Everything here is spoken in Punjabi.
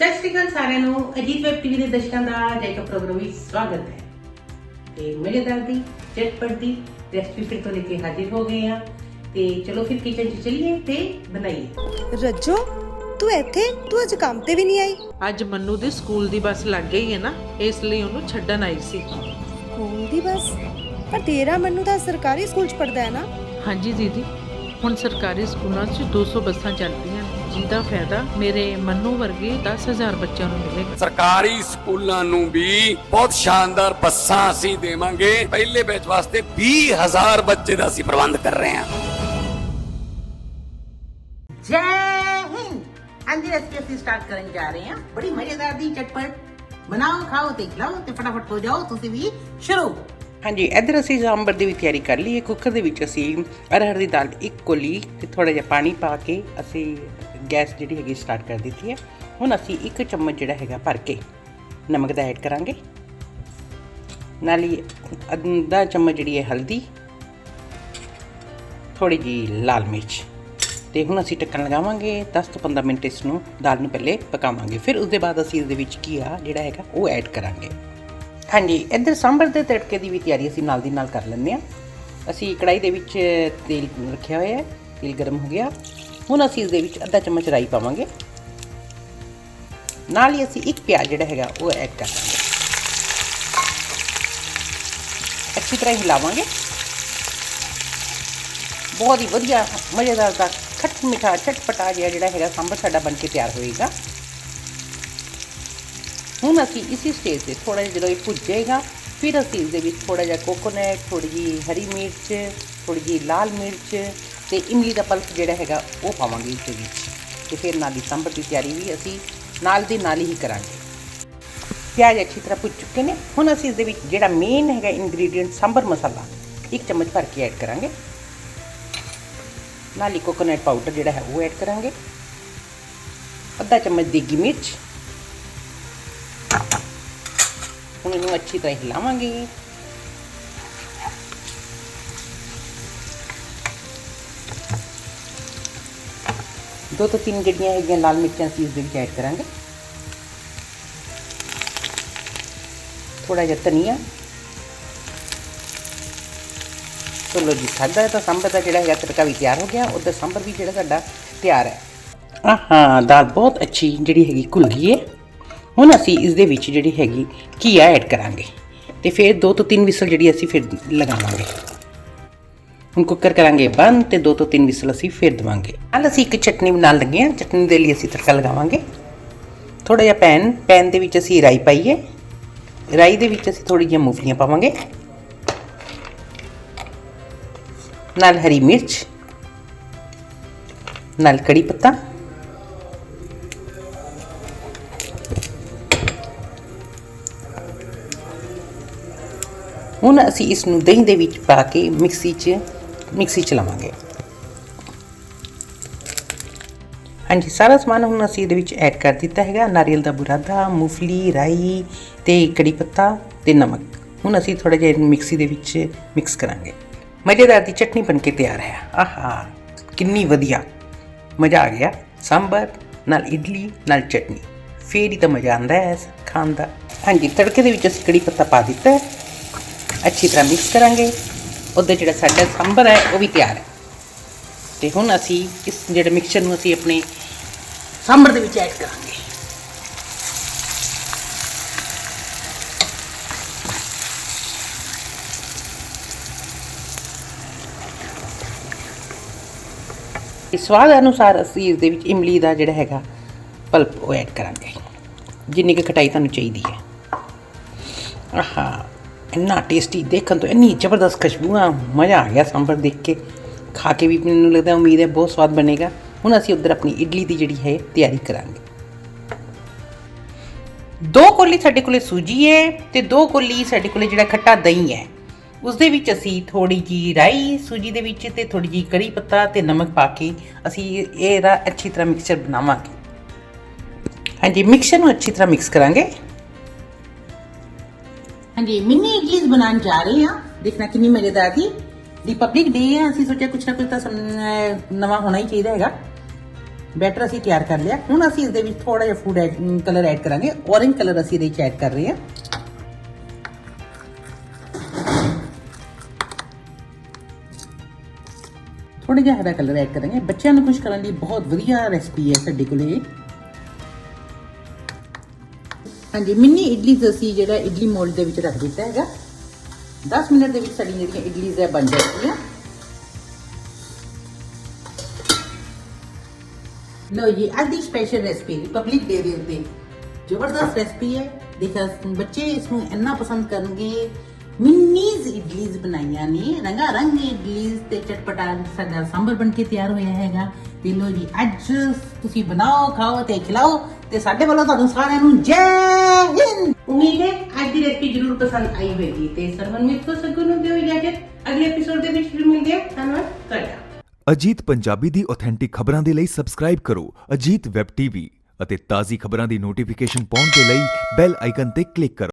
ਦੇ ਦਰਸ਼ਕਾਂ ਦਾ ਜੈਕਾ ਪ੍ਰੋਗਰਾਮ ਵਿੱਚ ਸਵਾਗਤ ਹੈ। ਤੇ ਮਜ਼ੇਦਾਰ ਦੀ ਚਟਪਟ ਦੀ ਰੈਸਪੀ ਫਿਰ ਤੋਂ ਲੈ ਕੇ ਹਾਜ਼ਰ ਹੋ ਗਏ ਆ ਤੇ ਚਲੋ ਫਿਰ ਕਿਚਨ 'ਚ ਚਲੀਏ ਤੇ ਬਣਾਈਏ। ਰੱਜੋ ਤੂੰ ਇੱਥੇ? ਤੂੰ ਅੱਜ ਕੰਮ ਤੇ ਵੀ ਨਹੀਂ ਆਈ? ਅੱਜ ਮੰਨੂ ਦੇ ਸਕੂਲ ਦੀ ਬੱਸ ਲੱਗ ਗਈ ਹੈ ਨਾ ਇਸ ਲਈ ਉਹਨੂੰ ਛੱਡਣ ਆਈ ਸੀ। ਸਕੂਲ ਦੀ ਬੱਸ? ਪਰ ਤੇਰਾ ਮੈਨੂੰ ਤਾਂ ਸਰਕਾਰੀ ਸਕੂਲ ਚ ਪੜਦਾ ਹੈ ਨਾ। ਹਾਂਜੀ ਦੀਦੀ ਹੁਣ ਸਰਕਾਰੀ ਸਕੂਲਾਂ 'ਚ 200 ਬੱਸਾਂ ਚੱਲਦੀਆਂ ਨੇ। ਜਿਹਦਾ ਫਾਇਦਾ ਮੇਰੇ ਮੰਨੂ ਵਰਗੇ 10000 ਬੱਚਿਆਂ ਨੂੰ ਮਿਲੇਗਾ। ਸਰਕਾਰੀ ਸਕੂਲਾਂ ਨੂੰ ਵੀ ਬਹੁਤ ਸ਼ਾਨਦਾਰ ਬੱਸਾਂ ਅਸੀਂ ਦੇਵਾਂਗੇ। ਪਹਿਲੇ ਬੈਚ ਵਾਸਤੇ 20000 ਬੱਚੇ ਦਾ ਅਸੀਂ ਪ੍ਰਬੰਧ ਕਰ ਰਹੇ ਹਾਂ। ਜੈ ਹਿੰਦ! ਹਾਂਜੀ ਰੈਸਪੀ ਅਸੀਂ ਸਟਾਰਟ ਕਰਨ ਜਾ ਰਹੇ ਹਾਂ। ਬੜੀ ਮਜ਼ੇਦਾਰ ਦੀ ਚਟਪਟ। ਬਣਾਓ ਖਾਓ ਤੇ ਖਿਲਾਓ ਤੇ ਫਟਾਫਟ ਹੋ ਜਾਓ। ਤੁਸੀਂ ਵੀ ਸ਼ੁਰੂ। ਹਾਂਜੀ ਇੱਧਰ ਅਸੀਂ ਸਾਂਬਰ ਦੀ ਵੀ ਤਿਆਰੀ ਕਰ ਲਈ ਹੈ ਕੁੱਕਰ ਦੇ ਵਿੱਚ ਅਸੀਂ ਅਰਹਰ ਦੀ ਦਾਲ ਇੱਕ ਕੋਲੀ ਤੇ ਥੋੜਾ ਜਿਹਾ ਪਾਣੀ ਪਾ ਕੇ ਅਸੀਂ ਗੈਸ ਜਿਹੜੀ ਹੈਗੀ ਸਟਾਰਟ ਕਰ ਦਿੱਤੀ ਹੈ। ਹੁਣ ਅਸੀਂ ਇੱਕ ਚਮਚ ਜਿਹੜਾ ਹੈਗਾ ਭਰ ਕੇ ਨਮਕ ਦਾ ਐਡ ਕਰਾਂਗੇ। ਨਾਲ ਹੀ ਅੱਧਾ ਚਮਚ ਜਿਹੜੀ ਹੈ ਹਲਦੀ ਥੋੜੀ ਜੀ ਲਾਲ ਮਿਰਚ ਤੇ ਹੁਣ ਅਸੀਂ ਟੱਕਣ ਲਗਾਵਾਂਗੇ। 10 ਤੋਂ 15 ਮਿੰਟ ਇਸ ਨੂੰ ਦਾਲ ਨੂੰ ਪਹਿਲੇ ਪਕਾਵਾਂਗੇ। ਫਿਰ ਉਸ ਦੇ ਬਾਅਦ ਅਸੀਂ ਇਸ ਦੇ ਵਿੱਚ ਕੀਆ ਜਿਹੜਾ ਹੈਗਾ ਉਹ ਐਡ ਕਰਾਂਗੇ। ਹਾਂਜੀ, ਇੱਧਰ ਸਾਂਬਰ ਦੇ ਤੜਕੇ ਦੀ ਵੀ ਤਿਆਰੀ ਅਸੀਂ ਨਾਲ ਦੀ ਨਾਲ ਕਰ ਲੈਂਦੇ ਹਾਂ। ਅਸੀਂ ਕੜਾਈ ਦੇ ਵਿੱਚ ਤੇਲ ਰੱਖਿਆ ਹੋਇਆ ਹੈ, ਤੇਲ ਗਰਮ ਹੋ ਗਿਆ। ਹੁਣ ਅਸੀਂ ਇਸ ਦੇ ਵਿੱਚ ਅੱਧਾ ਚਮਚ ਰਾਈ ਪਾਵਾਂਗੇ। ਨਾਲ ਹੀ ਅਸੀਂ ਇੱਕ ਪਿਆਜ਼ ਜਿਹੜਾ ਹੈਗਾ, ਉਹ ਐਡ ਕਰ ਦਾਂਗੇ ਅੱਛੀ ਤਰ੍ਹਾਂ ਹਿਲਾਵਾਂਗੇ। ਬਹੁਤ ਹੀ ਵਧੀਆ, ਮਜ਼ੇਦਾਰ ਦਾ ਖੱਟ ਮਿੱਠਾ ਚਟਪਟਾ ਜਿਹਾ ਜਿਹੜਾ ਹੈਗਾ, ਸਾਂਬਰ ਸਾਡਾ ਬਣ ਕੇ ਤਿਆਰ ਹੋਏਗਾ। ਹੁਣ ਅਸੀਂ ਇਸੇ ਸਟੇਜ ਤੇ ਥੋੜਾ ਜਿਹਾ ਜਦੋਂ ਇਹ ਭੁੱਜ ਜਾਏਗਾ, ਫਿਰ ਅਸੀਂ ਇਸ ਦੇ ਵਿੱਚ ਥੋੜਾ ਜਿਹਾ ਕੋਕੋਨਟ ਥੋੜੀ ਜਿਹੀ ਹਰੀ ਮਿਰਚ ਥੋੜੀ ਜਿਹੀ ਲਾਲ ਮਿਰਚ ਤੇ ਇਮਲੀ ਦਾ ਪਲਪ ਜਿਹੜਾ ਹੈਗਾ ਉਹ ਪਾਵਾਂਗੇ ਇਸ ਦੇ ਵਿੱਚ। ਤੇ ਫਿਰ ਨਾਲ ਹੀ ਸਾਂਬਰ ਦੀ ਤਿਆਰੀ ਵੀ ਅਸੀਂ ਨਾਲ ਦੀ ਨਾਲ ਹੀ ਕਰਾਂਗੇ। ਪਿਆਜ਼ ਅੱਛੀ ਤਰ੍ਹਾਂ ਭੁੱਜ ਚੁੱਕੇ ਨੇ। ਹੁਣ ਅਸੀਂ ਇਸ ਦੇ ਵਿੱਚ ਜਿਹੜਾ ਮੇਨ ਹੈਗਾ ਇਨਗਰੀਡੀਅੰਟ ਸਾਂਬਰ ਮਸਾਲਾ, ਇੱਕ ਚਮਚ ਭਰ ਕੇ ਐਡ ਕਰਾਂਗੇ। ਨਾਲ ਹੀ ਕੋਕੋਨਟ ਪਾਊਡਰ ਜਿਹੜਾ ਹੈ ਉਹ ਐਡ ਕਰਾਂਗੇ। ਅੱਧਾ ਚਮਚ ਦੇਗੀ ਮਿਰਚ। ਹੁਣ ਇਹਨੂੰ ਅੱਛੀ ਤਰ੍ਹਾਂ ਹਿਲਾਵਾਂਗੇ। ਦੋ ਤੋਂ ਤਿੰਨ ਜਿਹੜੀਆਂ ਹੈਗੀਆਂ ਲਾਲ ਮਿਰਚਾਂ ਅਸੀਂ ਇਸ ਦੇ ਵਿੱਚ ਐਡ ਕਰਾਂਗੇ। ਥੋੜਾ ਜਿਹਾ ਧਨੀਆ। ਚਲੋ ਜੀ, ਸਾਡਾ ਤਾਂ ਸਾਂਬਰ ਦਾ ਜਿਹੜਾ ਹੈਗਾ ਤੜਕਾ ਵੀ ਤਿਆਰ ਹੋ ਗਿਆ ਉਹਦਾ ਸਾਂਬਰ ਵੀ ਜਿਹੜਾ ਸਾਡਾ ਤਿਆਰ ਹੈ। ਆਹਾਂ, ਦਾਲ ਬਹੁਤ ਅੱਛੀ ਜਿਹੜੀ ਹੈਗੀ ਘੁਲ ਗਈ ਹੈ ਹੁਣ ਅਸੀਂ ਇਸ ਦੇ ਵਿੱਚ ਜਿਹੜੀ ਹੈਗੀ ਘੀਆ ਐਡ ਕਰਾਂਗੇ। ਤੇ ਫਿਰ ਦੋ ਤੋਂ ਤਿੰਨ ਵਿਸਲ ਜਿਹੜੀ ਅਸੀਂ ਫਿਰ ਲਗਾਵਾਂਗੇ। ਹੁਣ ਕੁੱਕਰ ਕਰਾਂਗੇ ਬੰਦ ਤੇ ਦੋ ਤੋਂ ਤਿੰਨ ਵਿਸਲ ਅਸੀਂ ਫਿਰ ਦਵਾਂਗੇ। ਨਾਲ ਅਸੀਂ ਇੱਕ ਚਟਨੀ ਬਣਾ ਲੱਗੇ ਹਾਂ ਚਟਨੀ ਦੇ ਲਈ ਅਸੀਂ ਤੜਕਾ ਲਗਾਵਾਂਗੇ। ਥੋੜਾ ਜਿਹਾ ਪੈਨ ਪੈਨ ਦੇ ਵਿੱਚ ਅਸੀਂ ਰਾਈ ਪਾਈਏ। ਰਾਈ ਦੇ ਵਿੱਚ ਅਸੀਂ ਥੋੜੀ ਜਿਹੀ ਮੂੰਗਫਲੀਆਂ ਪਾਵਾਂਗੇ। ਨਾਲ ਹਰੀ ਮਿਰਚ, ਨਾਲ ਕੜੀ ਪੱਤਾ। ਹੁਣ ਅਸੀਂ ਇਸ ਨੂੰ ਦਹੀਂ ਦੇ ਵਿੱਚ ਪਾ ਕੇ ਮਿਕਸੀ 'ਚ ਮਿਕਸੀ 'ਚ ਚਲਾਵਾਂਗੇ ਹਾਂਜੀ, ਸਾਰਾ ਸਮਾਨ ਹੁਣ ਅਸੀਂ ਇਹਦੇ ਵਿੱਚ ਐਡ ਕਰ ਦਿੱਤਾ ਹੈਗਾ। ਨਾਰੀਅਲ ਦਾ ਬੁਰਾਦਾ, ਮੂੰਗਫਲੀ, ਰਾਈ ਤੇ ਕੜੀ ਪੱਤਾ ਤੇ ਨਮਕ। ਹੁਣ ਅਸੀਂ ਥੋੜਾ ਜਿਹਾ ਮਿਕਸੀ ਦੇ ਵਿੱਚ ਮਿਕਸ ਕਰਾਂਗੇ। ਮਜ਼ੇਦਾਰ ਦੀ ਚਟਨੀ ਬਣ ਕੇ ਤਿਆਰ ਹੈ। ਆਹਾ, ਕਿੰਨੀ ਵਧੀਆ। ਮਜ਼ਾ ਆ ਗਿਆ। ਸਾਂਬਰ, ਨਾਲ ਇਡਲੀ, ਨਾਲ ਚਟਨੀ। ਫੇਰ ਹੀ ਤਾਂ ਮਜ਼ਾ ਆਉਂਦਾ ਹੈ ਖਾਣ ਦਾ। ਹਾਂਜੀ, ਤੜਕੇ ਦੇ ਵਿੱਚ ਅਸੀਂ ਕੜੀ ਪੱਤਾ ਪਾ ਦਿੱਤਾ ਹੈ। ਅੱਛੀ ਤਰ੍ਹਾਂ ਮਿਕਸ ਕਰਾਂਗੇ। ਉਹਦੇ ਜਿਹੜਾ ਸਾਡਾ ਸਾਂਬਰ ਹੈ, ਉਹ ਵੀ ਤਿਆਰ ਹੈ। ਤੇ ਹੁਣ ਅਸੀਂ ਇਸ ਜਿਹੜੇ ਮਿਕਸਚਰ ਨੂੰ ਅਸੀਂ ਆਪਣੇ ਸਾਂਬਰ ਦੇ ਵਿੱਚ ਐਡ ਕਰਾਂਗੇ। ਇਸ ਸਵਾਦ ਅਨੁਸਾਰ ਅਸੀਂ ਇਸ ਦੇ ਵਿੱਚ ਇਮਲੀ ਦਾ ਜਿਹੜਾ ਹੈਗਾ ਪਲਪ ਉਹ ਐਡ ਕਰਾਂਗੇ। ਜਿੰਨੀ ਕਿ ਖਟਾਈ ਤੁਹਾਨੂੰ ਚਾਹੀਦੀ ਹੈ। ਆਹਾ। ਇੰਨਾ ਟੇਸਟੀ ਦੇਖਣ ਤੋਂ ਇੰਨੀ ਜ਼ਬਰਦਸਤ ਖੁਸ਼ਬੂ ਆ ਮਜ਼ਾ ਆ ਗਿਆ ਸਾਂਬਰ ਦੇਖ ਕੇ। ਖਾ ਕੇ ਵੀ ਮੈਨੂੰ ਲੱਗਦਾ ਉਮੀਦ ਹੈ ਬਹੁਤ ਸਵਾਦ ਬਣੇਗਾ। ਹੁਣ ਅਸੀਂ ਉਧਰ ਆਪਣੀ ਇਡਲੀ ਦੀ ਜਿਹੜੀ ਹੈ, ਤਿਆਰੀ ਕਰਾਂਗੇ। ਦੋ ਕੋਲੀ ਸਾਡੇ ਕੋਲੇ ਸੂਜੀ ਹੈ ਤੇ ਦੋ ਕੋਲੀ ਸਾਡੇ ਕੋਲੇ ਜਿਹੜਾ ਖੱਟਾ ਦਹੀਂ ਹੈ। ਉਸ ਦੇ ਵਿੱਚ ਅਸੀਂ ਥੋੜੀ ਜੀ ਰਾਈ ਸੂਜੀ ਦੇ ਵਿੱਚ ਤੇ ਥੋੜੀ ਜੀ ਕੜੀ ਪੱਤਾ ਤੇ ਨਮਕ ਪਾ ਕੇ ਅਸੀਂ ਇਹਦਾ ਅੱਛੀ ਤਰ੍ਹਾਂ ਮਿਕਸਚਰ ਬਣਾਵਾਂਗੇ। ਹਾਂਜੀ ਮਿਕਸਚਰ ਨੂੰ ਅੱਛੀ ਤਰ੍ਹਾਂ ਮਿਕਸ ਕਰਾਂਗੇ। ਹਾਂਜੀ, ਮਿੰਨੀ ਇਡਲੀਜ਼ ਬਣਾਉਣ ਜਾ ਰਹੇ ਹਾਂ। ਦੇਖਣਾ ਕਿੰਨੀ ਮਜ਼ੇਦਾਰ ਦੀ ਰਿਪਬਲਿਕ ਡੇ ਹੈ, ਅਸੀਂ ਸੋਚਿਆ ਕੁਛ ਨਾ ਕੁਛ ਤਾਂ ਸਮ- ਨਵਾਂ ਹੋਣਾ ਹੀ ਚਾਹੀਦਾ ਹੈਗਾ। ਬੈਟਰ ਅਸੀਂ ਤਿਆਰ ਕਰ ਲਿਆ। ਹੁਣ ਅਸੀਂ ਇਸ ਦੇ ਵਿੱਚ ਥੋੜਾ ਜਿਹਾ ਫੂਡ ਕਲਰ ਐਡ ਕਰਾਂਗੇ। Orange ਕਲਰ ਅਸੀਂ ਇਹਦੇ ਵਿੱਚ ਐਡ ਕਰ ਰਹੇ ਹਾਂ। ਥੋੜਾ ਜਿਹਾ ਹਰਾ ਕਲਰ ਐਡ ਕਰਾਂਗੇ। ਬੱਚਿਆਂ ਨੂੰ ਖੁਸ਼ ਕਰਨ ਲਈ ਬਹੁਤ ਵਧੀਆ ਰੈਸਪੀ ਹੈ ਸਾਡੇ ਕੋਲ ਇਹ। ਹਾਂਜੀ, ਮਿੰਨੀ ਇਡਲੀ ਅਸੀਂ ਜਿਹੜਾ ਇਡਲੀ ਮੋਲਡ ਦੇ ਵਿੱਚ ਰੱਖ ਦਿੱਤਾ ਹੈਗਾ। 10 ਮਿੰਟ ਦੇ ਵਿੱਚ ਸਾਡੀਆਂ ਜਿਹੜੀਆਂ ਇਡਲੀਜ਼ ਹੈ ਬਣ ਜਾਂਦੀਆਂ ਲੋ ਜੀ, ਅੱਜ ਦੀ ਸਪੈਸ਼ਲ ਰੈਸਪੀ ਰਿਪਬਲਿਕ ਡੇ ਦੇ ਉੱਤੇ ਜ਼ਬਰਦਸਤ ਰੈਸਪੀ ਹੈ। ਦੇਖਾ ਬੱਚੇ ਇਸ ਨੂੰ ਇੰਨਾ ਪਸੰਦ ਕਰਨਗੇ। ਮਿੰਨੀਜ਼ ਇਡਲੀਜ਼ ਬਣਾਈਆਂ ਨੇ ਰੰਗਾ ਰੰਗ ਇਡਲੀਜ਼ ਤੇ ਚਟਪਟਾ ਸਾਡਾ ਸਾਂਬਰ ਬਣ ਕੇ ਤਿਆਰ ਹੋਇਆ ਹੈਗਾ। ਤੇ ਲੋ ਜੀ, ਅੱਜ ਤੁਸੀਂ ਬਣਾਓ, ਖਾਓ ਤੇ ਖਿਲਾਓ। ਤੇ ਸਾਡੇ ਵੱਲੋਂ ਤੁਹਾਨੂੰ ਸਾਰਿਆਂ ਨੂੰ ਜੈ ਹਿੰਦ। ਉਮੀਦ ਹੈ ਅੱਜ ਦੀ ਰੈਸਪੀ ਜ਼ਰੂਰ ਪਸੰਦ ਆਈ ਹੋਵੇਗੀ ਤੇ ਸਰਵਨ ਮਿੱਤਰੋ, ਸਗੋਂ ਨੂੰ ਦਿਓ ਇਜਾਜ਼ਤ। ਅਗਲੇ ਐਪੀਸੋਡ ਦੇ ਵਿੱਚ ਫਿਰ ਮਿਲਦੇ ਹਾਂ। ਧੰਨਵਾਦ ਤੁਹਾਡਾ। ਅਜੀਤ ਪੰਜਾਬੀ ਦੀ ਆਥੈਂਟਿਕ ਖਬਰਾਂ ਦੇ ਲਈ ਸਬਸਕ੍ਰਾਈਬ ਕਰੋ ਅਜੀਤ ਵੈਬ ਟੀਵੀ ਅਤੇ ਤਾਜ਼ੀ ਖਬਰਾਂ ਦੀ ਨੋਟੀਫਿਕੇਸ਼ਨ ਪਾਉਣ ਦੇ ਲਈ ਬੈਲ ਆਈਕਨ ਤੇ ਕਲਿੱਕ ਕਰੋ।